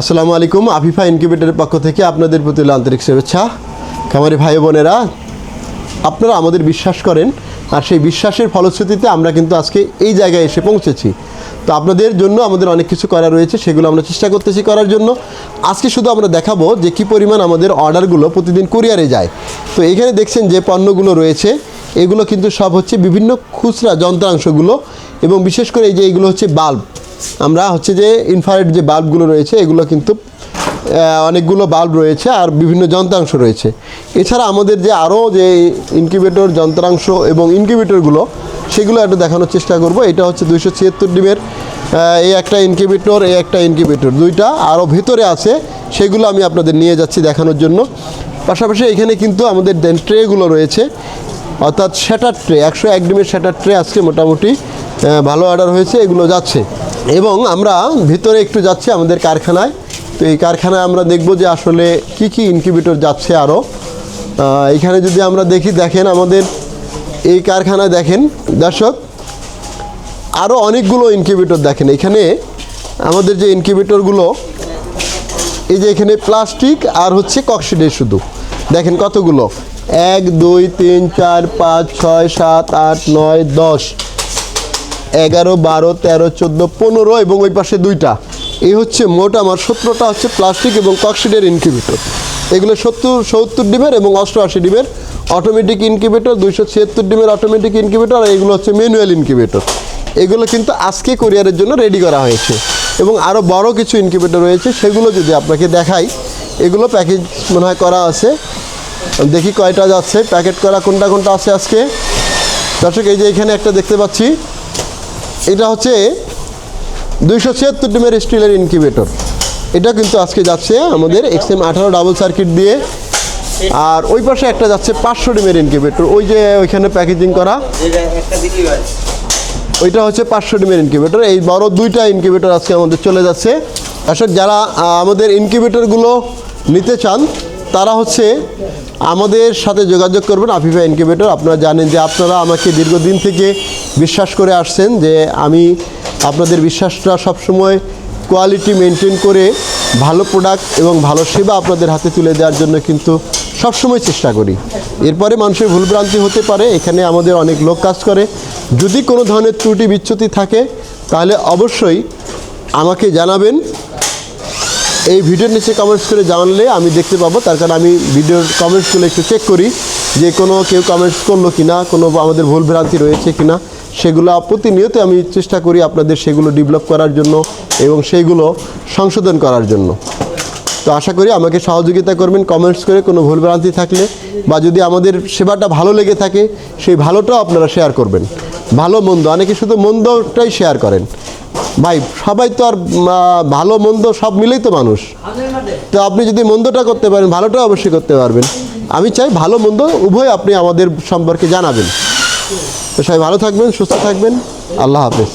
আসসালামু আলাইকুম, আফিফা ইনকিউবেটরের পক্ষ থেকে আপনাদের প্রতি আন্তরিক শুভেচ্ছা। খামারি ভাই বোনেরা, আপনারা আমাদের বিশ্বাস করেন, আর সেই বিশ্বাসের ফলশ্রুতিতে আমরা কিন্তু আজকে এই জায়গায় এসে পৌঁছেছি। তো আপনাদের জন্য আমাদের অনেক কিছু করা রয়েছে, সেগুলো আমরা চেষ্টা করতেছি করার জন্য। আজকে শুধু আমরা দেখাবো যে কী পরিমাণ আমাদের অর্ডারগুলো প্রতিদিন কুরিয়ারে যায়। তো এখানে দেখছেন যে পণ্যগুলো রয়েছে। এগুলো কিন্তু সব হচ্ছে বিভিন্ন খুচরা যন্ত্রাংশগুলো এবং বিশেষ করে এই যে এগুলো হচ্ছে বাল্ব। আমরা হচ্ছে যে ইনফ্রারেড যে বাল্বগুলো রয়েছে, এগুলো কিন্তু অনেকগুলো বাল্ব রয়েছে আর বিভিন্ন যন্ত্রাংশ রয়েছে। এছাড়া আমাদের যে আরও যে ইনকিউবেটর যন্ত্রাংশ এবং ইনকিউবেটরগুলো সেগুলো একটু দেখানোর চেষ্টা করব। এটা হচ্ছে দুইশো ছিয়াত্তর ডিমের এই একটা ইনকিউবেটর এই একটা ইনকিউবেটর দুইটা আরও ভেতরে আছে, সেগুলো আমি আপনাদের নিয়ে যাচ্ছি দেখানোর জন্য। পাশাপাশি এখানে কিন্তু আমাদের দেন ট্রেগুলো রয়েছে। অর্থাৎ শ্যাটার ট্রে একশো এক ডিমের শ্যাটার ট্রে আজকে মোটামুটি ভালো অর্ডার হয়েছে, এগুলো যাচ্ছে। এবং আমরা ভিতরে একটু যাচ্ছি আমাদের কারখানায়। তো এই কারখানায় আমরা দেখব যে আসলে কি কি ইনকিউবেটর যাচ্ছে আরও এখানে যদি আমরা দেখি, দেখেন আমাদের এই কারখানায় দেখেন, দর্শক আরও অনেকগুলো ইনকিউবেটর দেখেন। এখানে আমাদের যে ইনকিউবেটরগুলো এই যে এখানে প্লাস্টিক আর হচ্ছে কক্সিডের শুধু। দেখেন কতগুলো। এক, দুই, তিন, চার, পাঁচ, ছয়, সাত, আট, নয়, দশ। এগারো, বারো, তেরো, চোদ্দ, পনেরো এবং ওই পাশে দুইটা। এই হচ্ছে মোট আমার সতেরোটা হচ্ছে প্লাস্টিক এবং কক্সিডের ইনকিউবেটর। এগুলো সত্তর সত্তর ডিমের এবং অষ্টআশি ডিমের অটোমেটিক ইনকিউবেটর দুইশো ছিয়াত্তর ডিমের অটোমেটিক ইনকিউবেটর আর এগুলো হচ্ছে ম্যানুয়াল ইনকিউবেটর এগুলো কিন্তু আজকে কোরিয়ারের জন্য রেডি করা হয়েছে। এবং আরও বড় কিছু ইনকিউবেটর রয়েছে, সেগুলো যদি আপনাকে দেখাই, এগুলো প্যাকেজ মনে হয় করা আছে। দেখি কয়টা যাচ্ছে, প্যাকেট করা কোনটা কোনটা আছে আজকে। দর্শক, এই যে এখানে একটা দেখতে পাচ্ছি। এটা হচ্ছে দুইশো ছিয়াত্তর ডিমের স্টিলের ইনকিউবেটর এটা কিন্তু আজকে যাচ্ছে আমাদের এক্সএম আঠারো ডাবল সার্কিট দিয়ে। আর ওই পাশে একটা যাচ্ছে পাঁচশো ডিমের ইনকিউবেটর ওই যে ওইখানে প্যাকেজিং করা। ওইটা হচ্ছে পাঁচশো ডিমের ইনকিউবেটর এই বড় দুইটা ইনকিউবেটর আজকে আমাদের চলে যাচ্ছে। আসলে যারা আমাদের ইনকিউবেটরগুলো নিতে চান, তারা হচ্ছে আমাদের সাথে যোগাযোগ করবেন আফিফা ইনকিউবেটর। আপনারা জানেন যে আপনারা আমাকে দীর্ঘদিন থেকে বিশ্বাস করে আসছেন যে আমি আপনাদের বিশ্বাসটা সবসময় কোয়ালিটি মেনটেন করে ভালো প্রোডাক্ট এবং ভালো সেবা আপনাদের হাতে তুলে দেওয়ার জন্য কিন্তু সবসময় চেষ্টা করি। এরপরে মানুষের ভুলভ্রান্তি হতে পারে, এখানে আমাদের অনেক লোক কাজ করে। যদি কোনো ধরনের ত্রুটি বিচ্যুতি থাকে, তাহলে অবশ্যই আমাকে জানাবেন। এই ভিডিওর নিচে কমেন্টস করে জানালে আমি দেখতে পাবো। তার কারণ আমি ভিডিওর কমেন্টসগুলো একটু চেক করি যে কোনো কেউ কমেন্টস করল কি না কোনো আমাদের ভুল ভ্রান্তি রয়েছে কি না সেগুলো প্রতিনিয়ত আমি চেষ্টা করি আপনাদের সেগুলো ডেভেলপ করার জন্য এবং সেইগুলো সংশোধন করার জন্য। তো আশা করি আমাকে সহযোগিতা করবেন কমেন্টস করে কোনো ভুলভ্রান্তি থাকলে বা যদি আমাদের সেবাটা ভালো লেগে থাকে, সেই ভালোটাও আপনারা শেয়ার করবেন। ভালো, মন্দ, অনেকে শুধু মন্দটাই শেয়ার করেন। ভাই, সবাই তো আর ভালো, মন্দ সব মিলেই তো মানুষ। তো আপনি যদি মন্দটা করতে পারেন ভালোটা অবশ্যই করতে পারবেন। আমি চাই ভালো, মন্দ উভয় আপনি আমাদের সম্পর্কে জানাবেন। তো সবাই ভালো থাকবেন, সুস্থ থাকবেন। আল্লাহ হাফেজ।